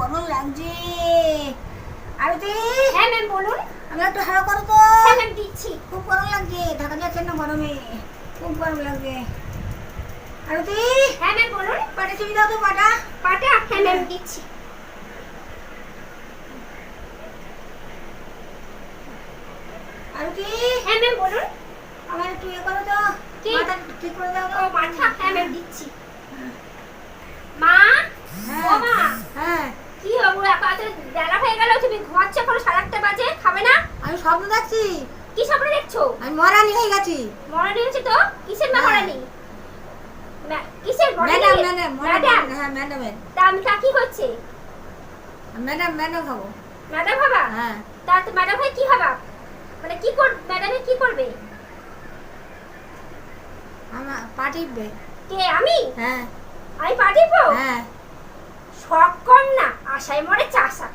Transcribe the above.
গরম লাগছে আরতি। হ্যাঁ ম্যাম বলুন। আমি একটু হাওয়া করো তো। হ্যাঁ ম্যাম দিচ্ছি। খুব গরম লাগছে ঢাকা যাচ্ছে না গরমে। খুব গরম লাগছে আরতি। হ্যাঁ ম্যাম বলুন। পাটা চিনি দাও তো পাটা। পাটা? হ্যাঁ ম্যাম দিচ্ছি। আরতি। হ্যাঁ ম্যাম বলুন। আমার একটু ইয়ে করো তো। মাথা ঠিক করে দাও মাথা? হ্যাঁ ম্যাম দিচ্ছি মা ও মা হ্যাঁ হ্যাঁ কি বাবু এত বেলা হয়ে গেল তুমি ঘুমাচ্ছ এখন সাড়ে আটটা বাজে খাবে না আমি স্বপ্ন দেখছি। কি স্বপ্ন দেখছ? আমি মরানি হয়ে গেছি। মরানি হচ্ছে তো? কিসের মা হ্যাঁ। মরানি কিসের ম্যাডাম ম্যাডাম ম্যাডাম। হ্যাঁ ম্যাডামের তা আমি কি হচ্ছে? ম্যাডাম ম্যাডাম হব। ম্যাডাম হবা? হ্যাঁ। তা তো ম্যাডাম হয়ে কি হবা? মানে কি কর ম্যাডামে কি করবে? আমার পা কে আমি? হ্যাঁ। আমি পাঠিয়ে হ্যাঁ। শখ কম না আশায় মরে চাষা